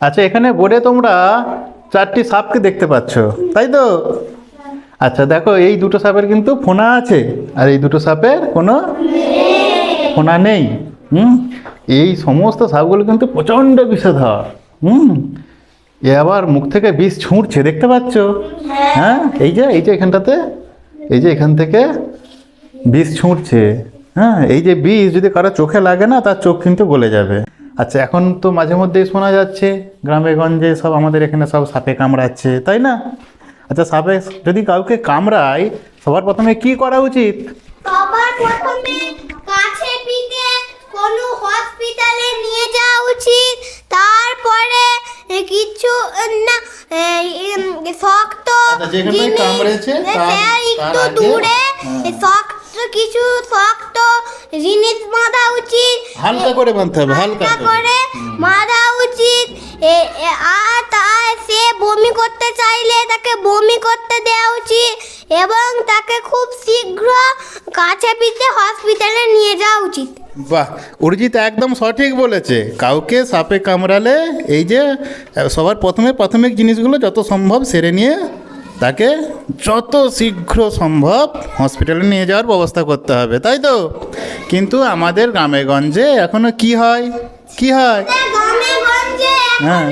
আচ্ছা এখানে বোর্ডে তোমরা চারটি সাপকে দেখতে পাচ্ছ, তাই তো? আচ্ছা দেখো, এই দুটো সাপের কিন্তু ফোনা আছে, আর এই দুটো সাপের কোনো ফোনা নেই, হুম? এই সমস্ত সাপগুলো কিন্তু প্রচণ্ড বিষধর, হুম? এ আবার মুখ থেকে বিষ ছুঁড়ছে, দেখতে পাচ্ছ? হ্যাঁ এই যে এই যে এখানটাতে, এই যে এখান থেকে বিষ ছুঁড়ছে হ্যাঁ? এই যে বিষ যদি কারও চোখে লাগে না, তার চোখ কিন্তু গলে যাবে। আচ্ছা এখন তো মাঝে মধ্যেই শোনা যাচ্ছে গ্রামে গঞ্জে সব আমাদের এখানে সব সাপে কামড়াচ্ছে তাই না আচ্ছা সাপে যদি কাউকে কামড়ায় সবার প্রথমে কি করা উচিত সবার প্রথমে কাছে পিঠে কোনো হসপিটালে নিয়ে যাওয়া উচিত তারপরে কিছু না শক্ত আচ্ছা, জিনিস, কামড়েছে এ, তার- তার একটু দূরে হ্যাঁ। শক্ত কিছু শক্ত জিনিস বাঁধা উচিত। হালকা করে বাঁধতে হবে হালকা করে। বাঁধা উচিত। আর তার সে বমি করতে চাইলে তাকে বমি করতে দেওয়া উচিত এবং তাকে খুব শীঘ্র কাছে পিঠে হসপিটালে নিয়ে যাওয়া উচিত। বাহ অরিজিৎ একদম সঠিক বলেছে। কাউকে সাপে কামড়ালে এই যে সবার প্রথমে প্রাথমিক জিনিসগুলো যত সম্ভব সেরে নিয়ে তাকে যত শীঘ্র সম্ভব হসপিটালে নিয়ে যাওয়ার ব্যবস্থা করতে হবে তাই তো? কিন্তু আমাদের গ্রামে গঞ্জে এখনও কি হয়? কি হয়? হ্যাঁ।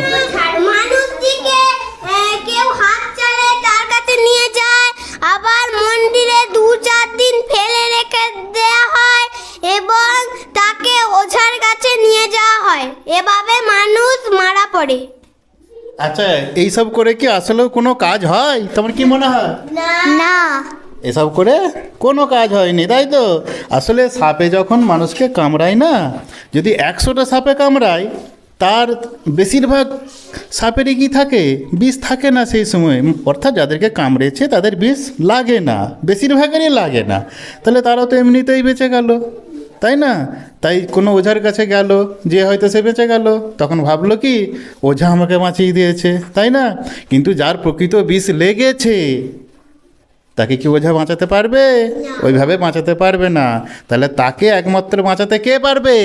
আচ্ছা এইসব করে কি আসলেও কোনো কাজ হয়? তোমার কি মনে হয়? না। এসব করে কোনো কাজ হয়নি তাই তো? আসলে সাপে যখন মানুষকে কামড়ায় না যদি একশোটা সাপে কামড়ায় তার বেশিরভাগ সাপেরই কি থাকে? বিষ থাকে না সেই সময়। অর্থাৎ যাদেরকে কামড়েছে তাদের বিষ লাগে না। বেশিরভাগেরই লাগে না। তাহলে তারা তো এমনিতেই বেঁচে গেল। তাই না? তাই কোনো ওঝার কাছে গেল যে হয়তো সে বেঁচে গেল তখন ভাবলো কি ওঝা আমাকে বাঁচিয়ে দিয়েছে তাই না? কিন্তু যার প্রকৃত বিষ লেগেছে তাকে কি ওঝা বাঁচাতে পারবে? ওইভাবে বাঁচাতে পারবে না। তাহলে তাকে একমাত্র বাঁচাতে কে পারবে?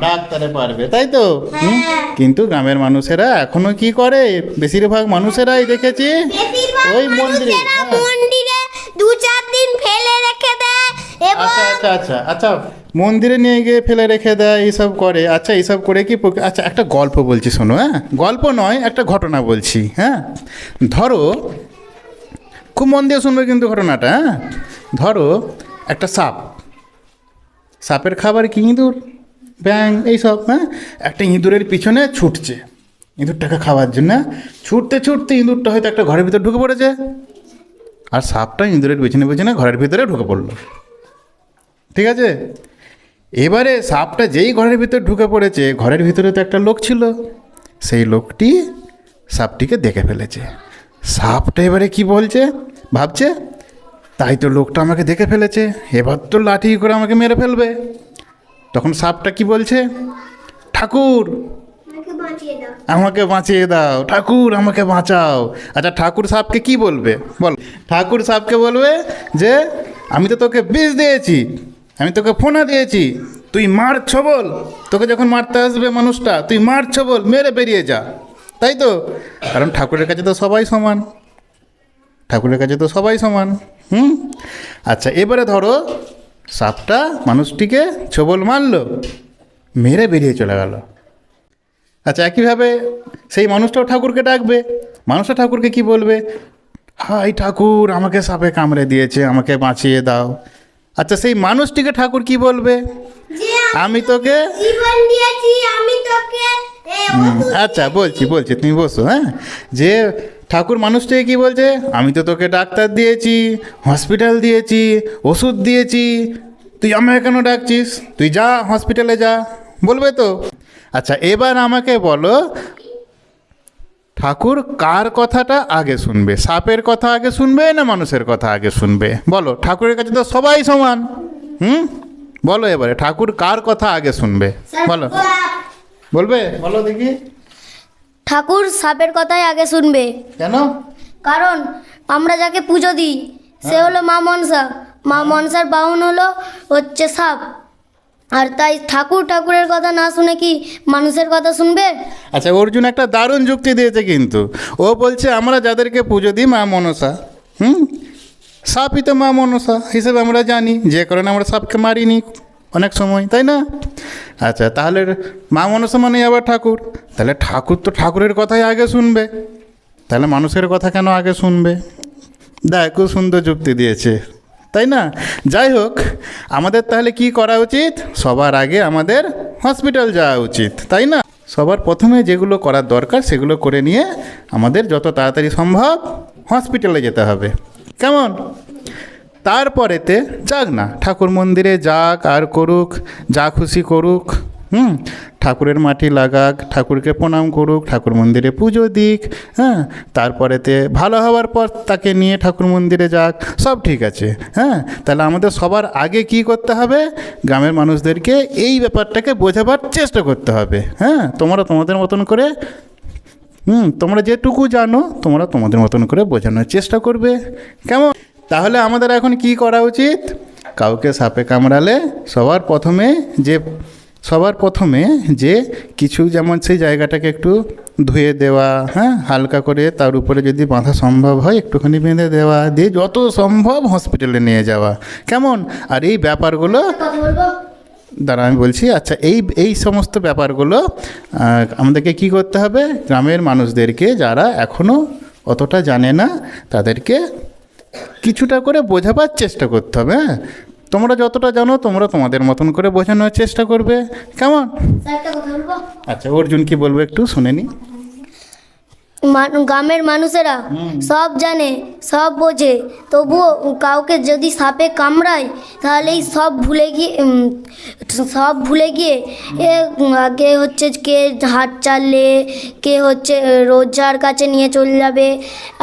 ডাক্তারে পারবে তাই তো? হুম? কিন্তু গ্রামের মানুষেরা এখনও কি করে? বেশিরভাগ মানুষেরাই দেখেছি ওই মন্দিরে হ্যাঁ। মন্দিরে দু চার দিন ফেলে রেখে দেয় আচ্ছা আচ্ছা আচ্ছা আচ্ছা। মন্দিরে নিয়ে গিয়ে ফেলে রেখে দেয় এইসব করে। আচ্ছা এইসব করে কি আচ্ছা একটা গল্প বলছি শোনো হ্যাঁ? গল্প নয় একটা ঘটনা বলছি হ্যাঁ? ধরো খুব মন দিয়ে শুনবে কিন্তু ঘটনাটা হ্যাঁ? ধরো একটা সাপ। সাপের খাবার কি ইঁদুর? ব্যাং এইসব হ্যাঁ? একটা ইঁদুরের পিছনে ছুটছে। ইঁদুরটাকে খাওয়ার জন্য। ছুটতে ছুটতে ইঁদুরটা হয়তো একটা ঘরের ভিতর ঢুকে পড়েছে। আর সাপটা ইঁদুরের পেছনে পেছনে ঘরের ভিতরে ঢুকে পড়ল। ঠিক আছে? এবারে সাপটা যেই ঘরের ভিতরে ঢুকে পড়েছে ঘরের ভিতরে তো একটা লোক ছিল। সেই লোকটি সাপটিকে দেখে ফেলেছে। সাপটা এবারে কি বলছে? ভাবছে তাই তো লোকটা আমাকে দেখে ফেলেছে। এবার তো লাঠি করে আমাকে মেরে ফেলবে। তখন সাপটা কি বলছে? ঠাকুর আমাকে বাঁচিয়ে দাও। ঠাকুর আমাকে বাঁচাও। আচ্ছা ঠাকুর সাপকে কি বলবে? বল। ঠাকুর সাপকে বলবে যে আমি তো তোকে বিষ দিয়েছি। আমি তোকে ফোনা দিয়েছি। তুই মারছ বল তোকে যখন মারতে আসবে মানুষটা, তুই মারছ বল মেরে বেরিয়ে যা। তাই তো? কারণ ঠাকুরের কাছে তো সবাই সমান। ঠাকুরের কাছে তো সবাই সমান। হুম? আচ্ছা এবারে ধরো, সাপটা মানুষটিকে ছবল মারলো, মেরে বেরিয়ে চলে গেল। আচ্ছা একইভাবে সেই মানুষটাও ঠাকুরকে ডাকবে। মানুষটা ঠাকুরকে কি বলবে? হাই ঠাকুর, আমাকে সাপে কামড়ে দিয়েছে, আমাকে বাঁচিয়ে দাও। আচ্ছা সেই মানুষটিকে ঠাকুর কি বলবে? আমি তোকে আচ্ছা বলছি বলছি তুমি বসো হ্যাঁ? যে ঠাকুর মানুষটাকে কি বলছে? আমি তো তোকে ডাক্তার দিয়েছি হসপিটাল দিয়েছি ওষুধ দিয়েছি তুই আমাকে কেন ডাকছিস? তুই যা হসপিটালে যা বলবে তো? আচ্ছা এবার আমাকে বলো ঠাকুর কার কথাটা আগে শুনবে? সাপের কথা আগে শুনবে না মানুষের কথা আগে শুনবে? বলো ঠাকুরের কাছে তো সবাই সমান। হুম? বলো এবারে ঠাকুর কার কথা আগে শুনবে? বলো। বলবে? বলো দেখি। ঠাকুর সাপের কথাই আগে শুনবে। কেন? কারণ আমরা যাকে পুজো দিই সে হলো মা মনসা। মা মনসার বাহন হলো হচ্ছে সাপ। আর তাই ঠাকুর ঠাকুরের কথা না শুনে কি মানুষের কথা শুনবে? আচ্ছা অর্জুন একটা দারুণ যুক্তি দিয়েছে কিন্তু। ও বলছে, আমরা যাদেরকে পুজো দিই মা মনসা, হুম? সাপই তো মা মনসা, হিসেবে আমরা জানি। যে কারণে আমরা সাপকে মারিনি অনেক সময়, তাই না? আচ্ছা তাহলে মা মনসা মানে আবার ঠাকুর। তাহলে ঠাকুর তো ঠাকুরের কথাই আগে শুনবে। তাহলে মানুষের কথা কেন আগে শুনবে? দেখ, খুব সুন্দর যুক্তি দিয়েছে। তাই না? যাই হোক, আমাদের তাহলে কি করা উচিত? সবার আগে আমাদের হসপিটাল যাওয়া উচিত, তাই না? সবার প্রথমে যেগুলো করার দরকার সেগুলো করে নিয়ে আমাদের যত তাড়াতাড়ি সম্ভব হসপিটালে যেতে হবে। কেমন? তারপরেতে যাক না, ঠাকুর মন্দিরে যাক, আর করুক, যা খুশি করুক হুম, ঠাকুরের মাটি লাগাক, ঠাকুরকে প্রণাম করুক, ঠাকুর মন্দিরে পুজো দিক হ্যাঁ তারপরেতে ভালো হওয়ার পর তাকে নিয়ে ঠাকুর মন্দিরে যাক, সব ঠিক আছে হ্যাঁ তাহলে আমাদের সবার আগে কি করতে হবে? গ্রামের মানুষদেরকে এই ব্যাপারটাকে বোঝাবার চেষ্টা করতে হবে হ্যাঁ তোমরা তোমাদের মতন করে, হুম, তোমরা যেটুকু জানো, তোমরা তোমাদের মতন করে বোঝানোর চেষ্টা করবে, কেমন? তাহলে আমাদের এখন কি করা উচিত? কাউকে সাপে কামড়ালে সবার প্রথমে যে সবার প্রথমে যে কিছু যেমন সেই জায়গাটাকে একটু ধুয়ে দেওয়া হ্যাঁ হালকা করে তার উপরে যদি বাঁধা সম্ভব হয় একটুখানি বেঁধে দেওয়া দিয়ে যত সম্ভব হসপিটালে নিয়ে যাওয়া। কেমন? আর এই ব্যাপারগুলো দাঁড়া আমি বলছি আচ্ছা এই এই সমস্ত ব্যাপারগুলো আমাদেরকে কি করতে হবে? গ্রামের মানুষদেরকে যারা এখনও অতটা জানে না তাদেরকে কিছুটা করে বোঝাবার চেষ্টা করতে হবে হ্যাঁ। তোমরা যতটা জানো তোমরা তোমাদের মতন করে বোঝানোর চেষ্টা করবে। কেমন? আচ্ছা অর্জুন কি বলব একটু শুনে নি। গ্রামের মানুষেরা সব জানে সব বোঝে। তবুও কাউকে যদি সাপে কামড়ায় তাহলেই সব ভুলে গিয়ে সব ভুলে গিয়ে এ আগে হচ্ছে কে হাট চাললে কে হচ্ছে রোজার কাছে নিয়ে চলে যাবে।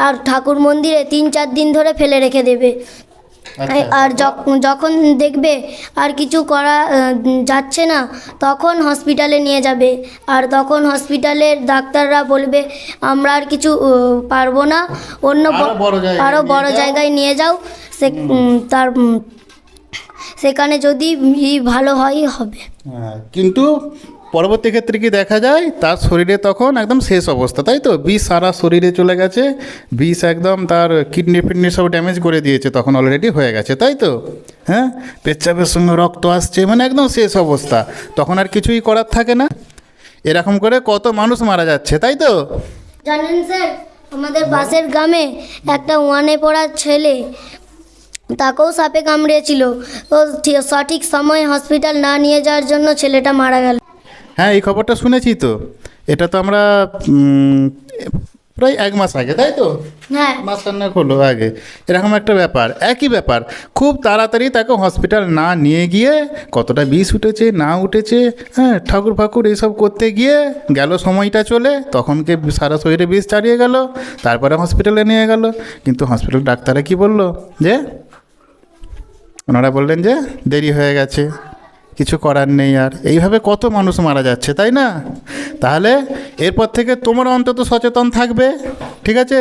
আর ঠাকুর মন্দিরে তিন চার দিন ধরে ফেলে রেখে দেবে। আর যখ- যখন দেখবে আর কিছু করা যাচ্ছে না তখন হসপিটালে নিয়ে যাবে। আর তখন হসপিটালের ডাক্তাররা বলবে আমরা আর কিছু পারব না। অন্য আরও আরও বড় জায়গায় নিয়ে যাও। সে তার সেখানে যদি ভালো হয় হবে। হ্যাঁ, কিন্তু পরবর্তী ক্ষেত্রে কি দেখা যায়? তার শরীরে তখন একদম শেষ অবস্থা, তাই তো? বিষ সারা শরীরে চলে গেছে, বিষ একদম তার কিডনি ফিডনি সব ড্যামেজ করে দিয়েছে, তখন অলরেডি হয়ে গেছে, তাই তো? হ্যাঁ? পেচ্ছাপের সঙ্গে রক্ত আসছে মানে একদম শেষ অবস্থা, তখন আর কিছুই করার থাকে না। এরকম করে কত মানুষ মারা যাচ্ছে, তাই তো? জানেন স্যার, আমাদের পাশের গ্রামে একটা ওয়ানে পড়া ছেলে, তাকেও সাপে কামড়িয়েছিল ও সঠিক সময়ে হসপিটাল না নিয়ে যাওয়ার জন্য ছেলেটা মারা গেল। হ্যাঁ এই খবরটা শুনেছি তো। এটা তো আমরা প্রায় এক মাস আগে তাই তো? হ্যাঁ। মাসখানেক হলো আগে। এরকম একটা ব্যাপার একই ব্যাপার। খুব তাড়াতাড়ি তাকে হসপিটাল না নিয়ে গিয়ে কতটা বিষ উঠেছে না উঠেছে হ্যাঁ ঠাকুর ফাকুর এইসব করতে গিয়ে গেল সময়টা চলে তখনকে সারা শরীরে বিষ চালিয়ে গেল তারপরে হসপিটালে নিয়ে গেল। কিন্তু হসপিটাল ডাক্তাররা কি বলল যে ওনারা বললেন যে দেরি হয়ে গেছে। কিছু করার নেই আর। এইভাবে কত মানুষ মারা যাচ্ছে, তাই না? তাহলে এরপর থেকে তোমরা অন্তত সচেতন থাকবে, ঠিক আছে?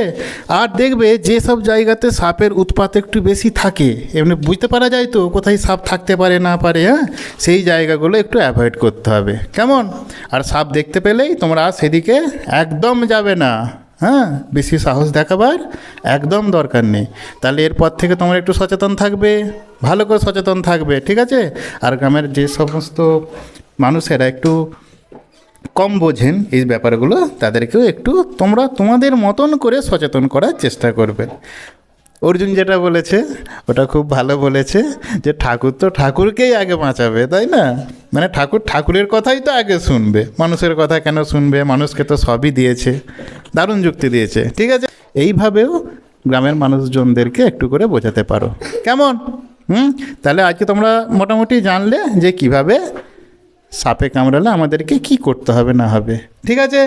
আর দেখবে যেসব জায়গাতে সাপের উৎপাত একটু বেশি থাকে, এমনি বুঝতে পারা যায় তো কোথায় সাপ থাকতে পারে, না পারে হ্যাঁ? সেই জায়গাগুলো একটু অ্যাভয়েড করতে হবে। কেমন? আর সাপ দেখতে পেলেই তোমরা সেদিকে একদম যাবে না। হ্যাঁ বেশি সাহস দেখাবার একদম দরকার নেই। তাহলে এরপর থেকে তোমরা একটু সচেতন থাকবে, ভালো করে সচেতন থাকবে, ঠিক আছে? আর গ্রামের যে সমস্ত মানুষেরা একটু কম বোঝেন এই ব্যাপারগুলো, তাদেরকেও একটু তোমরা তোমাদের মতন করে সচেতন করার চেষ্টা করবে। অর্জুন যেটা বলেছে, ওটা খুব ভালো বলেছে যে ঠাকুর তো ঠাকুরকেই আগে বাঁচাবে, তাই না? মানে ঠাকুর ঠাকুরের কথাই তো আগে শুনবে, মানুষের কথা কেন শুনবে, মানুষকে তো সবই দিয়েছে, দারুণ যুক্তি দিয়েছে, ঠিক আছে? এইভাবেও গ্রামের মানুষজনদেরকে একটু করে বোঝাতে পারো, কেমন? হুম? তাহলে আজকে তোমরা মোটামুটি জানলে যে কীভাবে সাপে কামড়ালে আমাদেরকে কি করতে হবে না হবে, ঠিক আছে?